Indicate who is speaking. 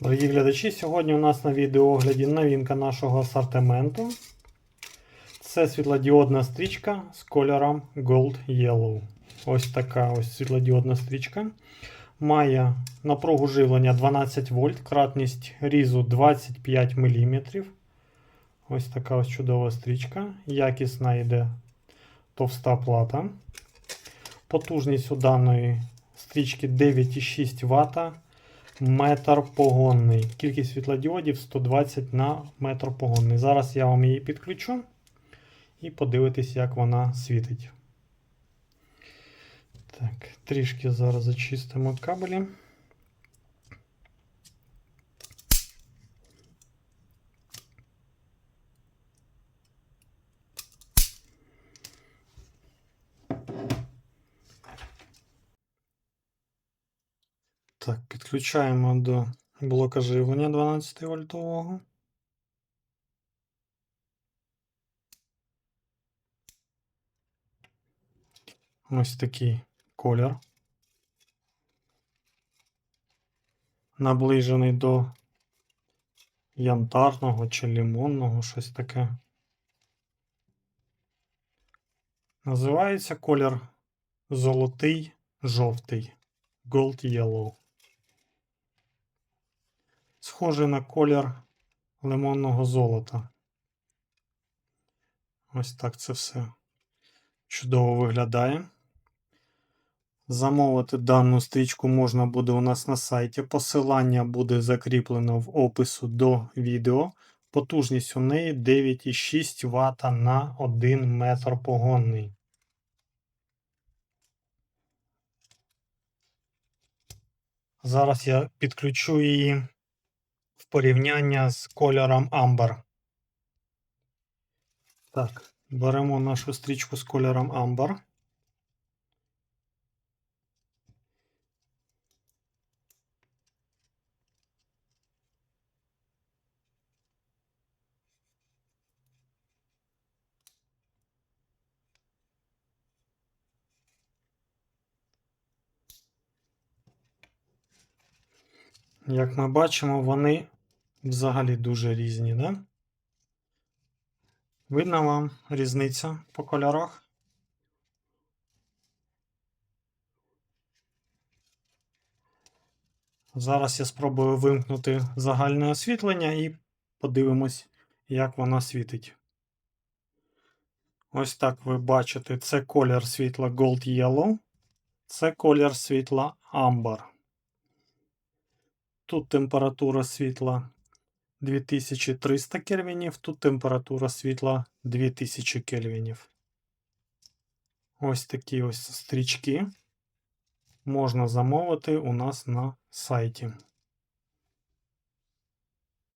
Speaker 1: Дорогі глядачі, сьогодні у нас на відеоогляді новинка нашого асортименту. Це світлодіодна стрічка з кольором Gold Yellow. Ось така ось світлодіодна стрічка. Має напругу живлення 12 вольт, кратність різу 25 мм. Ось така ось чудова стрічка. Якісна йде товста плата. Потужність у даної стрічки 9,6 Вт. Метр погонний. Кількість світлодіодів 120 на метр погонний. Зараз я вам її підключу і подивитись, як вона світить. Так, трішки зараз зачистимо кабелі. Так, підключаємо до блока живлення 12 вольтового. Ось такий колір. Наближений до янтарного чи лимонного, щось таке. Називається колір золотий жовтий. Gold Yellow. Схожий на колір лимонного золота. Ось так це все чудово виглядає. Замовити дану стрічку можна буде у нас на сайті. Посилання буде закріплено в опису до відео. Потужність у неї 9,6 Вт на 1 метр погонний. Зараз я підключу її порівняння з кольором Amber. Так, беремо нашу стрічку з кольором Amber. Як ми бачимо, вони взагалі дуже різні, да? Видно вам різниця по кольорах? Зараз я спробую вимкнути загальне освітлення і подивимось, як воно світить. Ось так ви бачите, це колір світла Gold Yellow, це колір світла Amber. Тут температура світла 2300 кельвінів, тут температура світла 2000 кельвінів. Ось такі ось стрічки можна замовити у нас на сайті.